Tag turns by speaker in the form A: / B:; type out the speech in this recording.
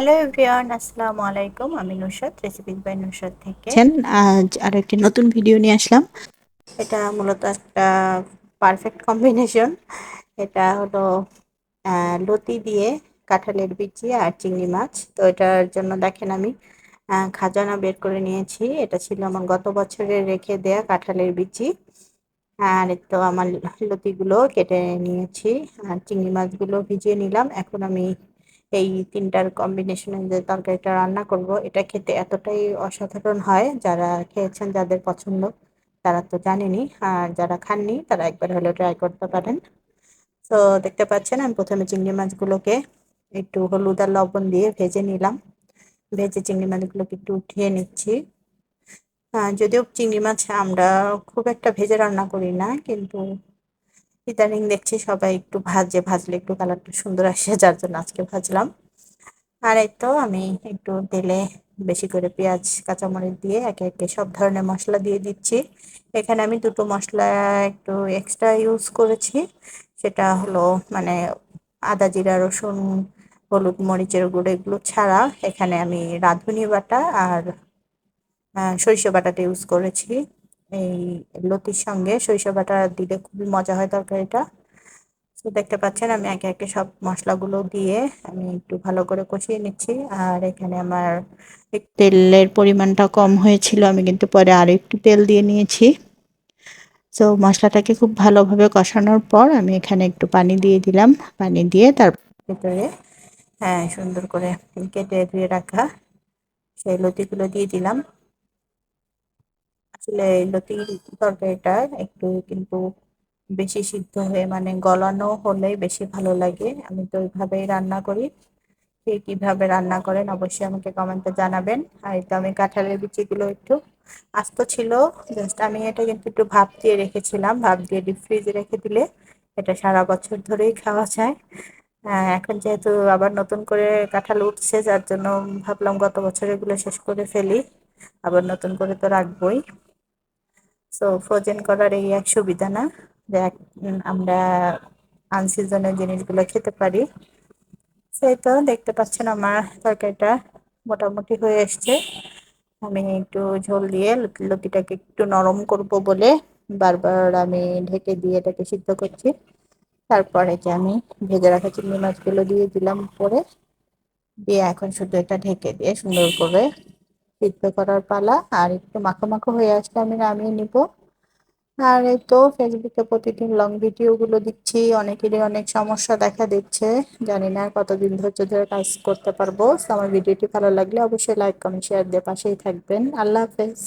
A: Hello everyone আসসালামু আলাইকুম আমি নুসরাত রেসিপিস বাই নুসরাত থেকে।
B: আজ আর একটি নতুন ভিডিও নিয়ে আসলাম।
A: এটা মূলত একটা পারফেক্ট কম্বিনেশন এটা হলো লতি দিয়ে কাঁঠালের বিচি আর চিংড়ি মাছ। তো এটার জন্য দেখেন আমি খাজানা বের করে নিয়েছি। এটা ছিল আমার গত বছরে রেখে দেয়া কাঁঠালের বিচি। আর তো আমার লতিগুলো কেটে নিয়েছি। আর চিংড়ি মাছগুলো ভিজিয়ে নিলাম। এখন আমি এই তিনটার কম্বিনেশনে যে তরকারিটা রান্না করব, এটা খেতে এতটাই অসাধারণ হয় যারা খেয়েছেন, যাদের পছন্দ, তারা তো জানেনি আর যারা খাননি, তারা একবার হলেও ট্রাই করতে পারেন। তো দেখতে পাচ্ছেন, আমি প্রথমে চিংড়ি মাছগুলোকে একটু হলুদ আর লবণ দিয়ে ভেজে নিলাম। ভেজে চিংড়ি মাছগুলোকে একটু উঠিয়ে নিচ্ছি। যদিও চিংড়ি মাছ আমরা খুব একটা ভেজে রান্না করি না, কিন্তু ইদানিং দেখছি সবাই একটু ভাজে, ভাজলে একটু কালারটা সুন্দর আসে, যার জন্য আজকে ভাজলাম। আর এই তো আমি একটু তেলে বেশি করে পেঁয়াজ, কাঁচামরিচ দিয়ে একে একে সব ধরনের মশলা দিয়ে দিচ্ছি। এখানে আমি দুটো মশলা একটু এক্সট্রা ইউজ করেছি। সেটা হলো মানে আদা, জিরা, রসুন, হলুদ, মরিচের গুঁড়ো এগুলো ছাড়া এখানে আমি রাঁধুনি বাটা আর সরিষা বাটাটা ইউজ করেছি। এই লতির সঙ্গে সরিষা বাটা দিলে খুবই মজা হয় তরকারিটা। তো দেখতে পাচ্ছেন আমি একে একে সব মশলাগুলো দিয়ে আমি একটু ভালো করে কষিয়ে নিচ্ছি। আর এখানে আমার
B: তেলের পরিমাণটা কম হয়েছিল, আমি কিন্তু পরে আরও একটু তেল দিয়ে নিয়েছি। তো মশলাটাকে খুব ভালোভাবে কষানোর পর আমি এখানে একটু পানি দিয়ে দিলাম। পানি দিয়ে তার
A: ভেতরে হ্যাঁ সুন্দর করে কেটে ধুয়ে রাখা সেই লতিগুলো দিয়ে দিলাম। আসলে লতি তরকারিটা একটু কিন্তু বেশি সিদ্ধ হয়ে মানে গলানো হলে বেশি ভালো লাগে। আমি তো ওইভাবেই রান্না করি। কে কীভাবে রান্না করেন অবশ্যই আমাকে কমেন্টে জানাবেন। আর তো আমি কাঁঠালের বিচিগুলো একটু আস্ত ছিল। জাস্ট আমি এটা কিন্তু একটু ভাপ দিয়ে রেখেছিলাম। ভাপ দিয়ে ডিপ ফ্রিজে রেখে দিলে এটা সারা বছর ধরেই খাওয়া যায়। এখন যেহেতু আবার নতুন করে কাঁঠাল উঠছে, যার জন্য ভাবলাম গত বছর এগুলো শেষ করে ফেলি। আবার নতুন করে তো রাখবই। সো ফ্রোজেন করার এই এক সুবিধা না যে আমরা আনসিজনের জিনিসগুলো খেতে পারি। সেই তো দেখতে পাচ্ছেন আমার তরকারিটা মোটামুটি হয়ে এসছে। আমি একটু ঝোল দিয়ে লুকিটাকে একটু নরম করব বলে বারবার আমি ঢেকে দিয়ে এটাকে সিদ্ধ করছি। তারপরে যে আমি ভেজে রাখা চিংড়ি মাছগুলো দিয়ে দিলাম পরে দিয়ে এখন শুধু এটা ঢেকে দিয়ে সুন্দর করে সিদ্ধ করার পালা। আর একটু মাখো মাখো হয়ে আসলে আমি নামিয়ে নিব। আর এই তো ফেসবুকে প্রতিদিন লং ভিডিওগুলো দিচ্ছি। অনেকেরই অনেক সমস্যা দেখা দিচ্ছে। জানি না কতদিন ধৈর্য ধরে কাজ করতে পারব। আমার ভিডিওটি ভালো লাগলে অবশ্যই লাইক কমেন্ট শেয়ার দিয়ে পাশেই থাকবেন। আল্লাহ হাফেজ।